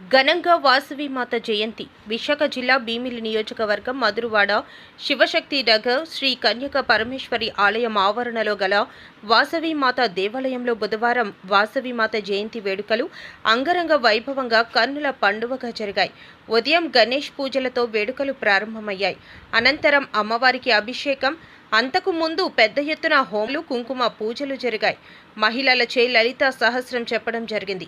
ఘనంగా వాసవి మాత జయంతి. విశాఖ జిల్లా భీమిలి నియోజకవర్గం మధురవాడ శివశక్తి నగర్ శ్రీ కన్యక పరమేశ్వరి ఆలయం ఆవరణలో గల వాసవి మాత దేవాలయంలో బుధవారం వాసవి మాత జయంతి వేడుకలు అంగరంగ వైభవంగా కన్నుల పండువగా జరిగాయి. ఉదయం గణేష్ పూజలతో వేడుకలు ప్రారంభమయ్యాయి. అనంతరం అమ్మవారికి అభిషేకం అంతకు ముందు పెద్ద ఎత్తున హోంలు కుంకుమ పూజలు జరిగాయి. మహిళలచే లలిత సహస్రం చెప్పడం జరిగింది.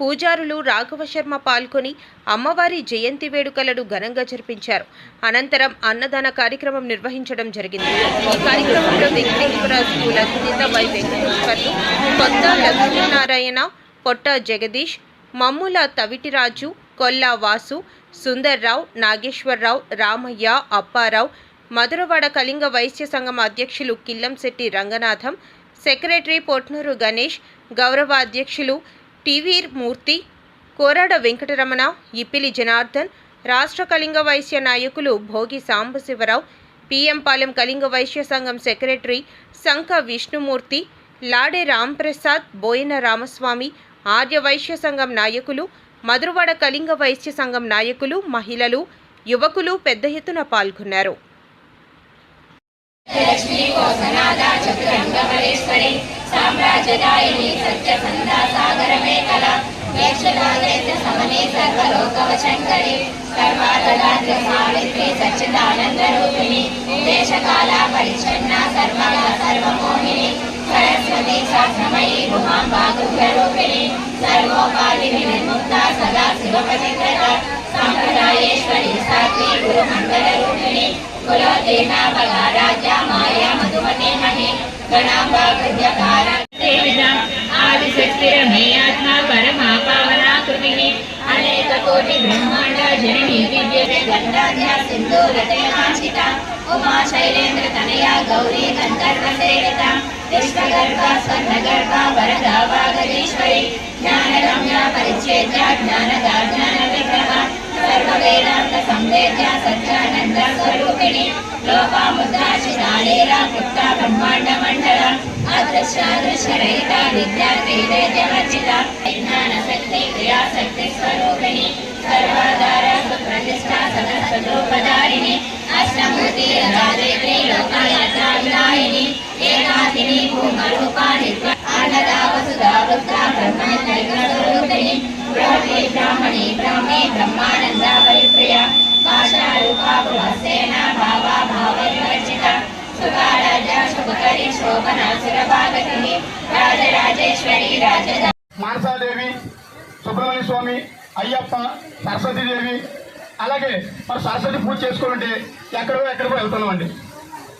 పూజారులు రాఘవ శర్మ పాల్గొని అమ్మవారి జయంతి వేడుకలను ఘనంగా జరిపించారు. అనంతరం అన్నదాన కార్యక్రమం నిర్వహించడం జరిగింది. ఈ కార్యక్రమంలో వెంకటేశ్వర స్కూల్ అధినేత వై వెంకటేశ్వర్లు కొత్త లక్ష్మీనారాయణ పొట్ట జగదీష్ మమ్ముల తవిటిరాజు కొల్లా వాసు సుందర్రావు నాగేశ్వరరావు రామయ్య అప్పారావు మధురవాడ కళింగ వైశ్య సంఘం అధ్యక్షులు కిల్లంశెట్టి రంగనాథం సెక్రటరీ పొట్నూరు గణేష్ గౌరవ అధ్యక్షులు టివీర్ మూర్తి కోరాడ వెంకటరమణ ఇప్పిలి జనార్దన్ రాష్ట్ర కళింగ వైశ్య నాయకులు భోగి సాంబశివరావు పిఎంపాలెం కళింగ వైశ్య సంఘం సెక్రటరీ సంఖ విష్ణుమూర్తి లాడే రాంప్రసాద్ బోయన రామస్వామి ఆర్య వైశ్య సంఘం నాయకులు మధురవాడ కళింగ వైశ్య సంఘం నాయకులు మహిళలు యువకులు పెద్ద ఎత్తున పాల్గొన్నారు. సామ్రాజ్యదాయిని సత్యసంధా సాగరమే కళ వేక్షలాగేత సమనే సర్వలోకవశంకరి సర్వాతదాత్రి సావిత్రి సచ్చిదానంద రూపిణి. దేశకాల పరిచ్ఛన్న సర్వగా సర్వమోహిని. సరస్వతి శాస్త్రమయీ ఉమాంబా రూపిణి. సర్వోపాధి విముక్త సదా శివపతివ్రత. సంప్రదాయేశ్వరి సాత్వి గురు మంగళ రూపిణి. కులోదేనా రాజ్య మాయా మధుమతి మహి. గణాంబా అనేక బ్రహ్మాండ జనని దివ్య గంగాధ్య సింధూరతయమాచిత ఉమా శైలేంద్ర తనయ గౌరీ గంధర్వ సేవిత విశ్వగర్భ స్వర్ణగర్భ వరదా వాగదీశ్వరి జ్ఞానరమ్య పరిచ్ఛేద్య జ్ఞానద జ్ఞాన విగ్రహ సర్వవేదాంత సంవేద్య సత్యానంద స్వరూపిణి లోపాముద్రాశిరాళేరా కృప్త బ్రహ్మాండ మండల అదృశ్యాదృశ్యరహిత విద్యా విజ్ఞాన శక్తి క్రియాశక్తి స్వరూపిణి సర్వాధార సుప్రతిష్ట సదస్వరూపధారిణి అష్టమూర్తి రాజేత్రి లోకాయత్రాయిని ఏకాకిని భూమరూపాణి అన్నదా వసుదా వృద్ధ బ్రహ్మణి బ్రహ్మి బ్రాహ్మణి బ్రాహ్మి బ్రహ్మానంద మానసాదేవి సుబ్రహ్మణ్య స్వామి అయ్యప్ప సరస్వతీదేవి అలాగే మరి సరస్వతి పూజ చేసుకోవాలంటే ఎక్కడో ఎక్కడికో వెళ్తున్నామండి.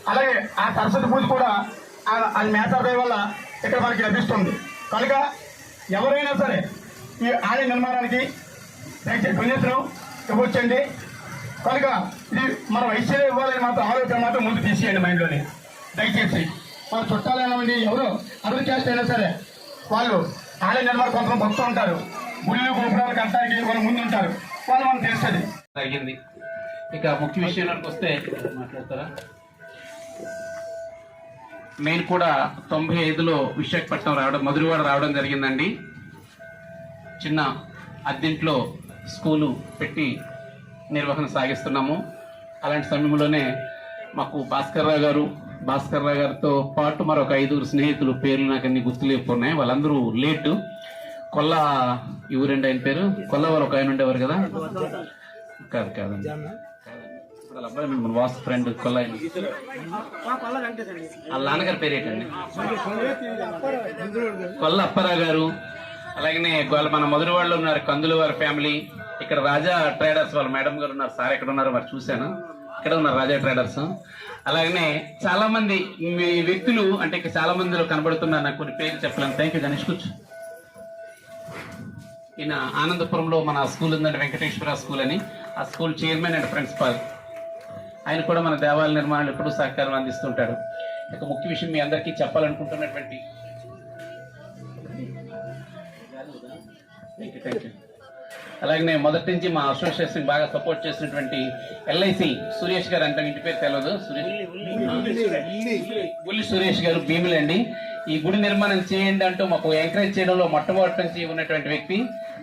అలాగే ఆ సరస్వతి పూజ కూడా ఆ- మేతాదేవి వల్ల ఇక్కడ మనకి లభిస్తుంది. కనుక ఎవరైనా సరే ఈ ఆలయ నిర్మాణానికి దయచేసి డొనేషన్ ఇవ్వచ్చండి. కనుక ఇది మన వైశ్యలే ఇవ్వాలని మాత్రం ఆలోచన మాత్రం ముందు తీసేయండి మైండ్లోని. దయచేసి మన చుట్టాలైనా ఎవరో అభివృద్ధి చేస్తే అయినా సరే వాళ్ళు ఆలయ నిర్మాణ కొంతమంది భక్తులు ఉంటారు. గుళ్ళు గోపురాలు కట్టడానికి వాళ్ళు ముందు ఉంటారు. వాళ్ళు మనకు తెలుస్తుంది. జరిగింది ఇక ముఖ్య విషయంలోకి వస్తే మాట్లాడతారా? నేను కూడా తొంభై ఐదులో విశాఖపట్నం రావడం మధురవాడ రావడం జరిగిందండి. చిన్న అద్దెంట్లో స్కూలు పెట్టి నిర్వహణ సాగిస్తున్నాము. అలాంటి సమయంలోనే మాకు భాస్కర్ రావు గారు భాస్కర్ రావు గారితో పాటు మరొక ఐదుగురు స్నేహితులు పేర్లు నాకు అన్ని గుర్తులేకపోతున్నాయి వాళ్ళందరూ లేటు. కొల్ల ఎవరండి ఆయన పేరు? కొల్ల వాళ్ళు ఒక ఆయన ఉండేవారు కదా? కాదు కాదండి. వాళ్ళ అబ్బాయి మన వాస్ ఫ్రెండ్ కొల్ల ఆయన. వాళ్ళ నాన్నగారి పేరు ఏంటండి? కొల్ల అప్పారావు గారు. అలాగనే వాళ్ళ మన మొదటి వాళ్ళు ఉన్నారు కందులు వారి ఫ్యామిలీ. ఇక్కడ రాజా ట్రేడర్స్ వాళ్ళ మేడం గారు ఉన్నారు. సార్ ఎక్కడ ఉన్నారు? మరి చూశాను. ఇక్కడ ఉన్నారు రాజా ట్రేడర్స్. అలాగనే చాలా మంది మీ వ్యక్తులు అంటే చాలా మందిలో కనబడుతున్నారు నాకు కొన్ని పేర్లు చెప్పలేను థ్యాంక్ యూ గణేష్ కూర్చు ఈయన ఆనందపురంలో మన స్కూల్ ఉందండి వెంకటేశ్వర స్కూల్ అని. ఆ స్కూల్ చైర్మన్ అండ్ ప్రిన్సిపాల్. ఆయన కూడా మన దేవాలయ నిర్మాణాలు ఎప్పుడూ సహకారం అందిస్తుంటాడు. ఇక ముఖ్య విషయం మీ అందరికీ చెప్పాలనుకుంటున్నటువంటి థ్యాంక్ యూ అలాగే మొదటి నుంచి మా అసోసియేషన్ బాగా సపోర్ట్ చేసినటువంటి ఎల్ఐసి సురేష్ గారు అంటే ఇంటి పేరు తెలియదు సురేష్ గుల్లి సురేష్. గారు భీములండి ఈ గుడి నిర్మాణం చేయండి అంటూ మాకు ఎంకరేజ్ చేయడంలో మొట్టమొదటి నుంచి ఉన్నటువంటి వ్యక్తి.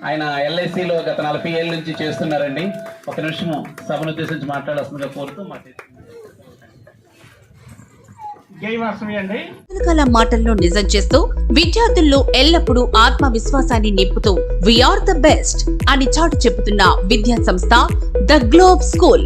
ఆయన ఎల్ఐసిలో గత నలభై ఏళ్ళ నుంచి చేస్తున్నారండి. ఒక నిమిషము సభను ఉద్దేశించి మాట్లాడాల్సిందిగా కోరుతూ మాట్లాడుతున్నాను మాటల్లో వాసవి నిజం చేస్తూ విద్యార్థుల్లో ఎల్లప్పుడూ ఆత్మవిశ్వాసాన్ని నింపుతూ వీఆర్ ద బెస్ట్ అని చాటు చెబుతున్న విద్యా సంస్థ ద గ్లోబ్ స్కూల్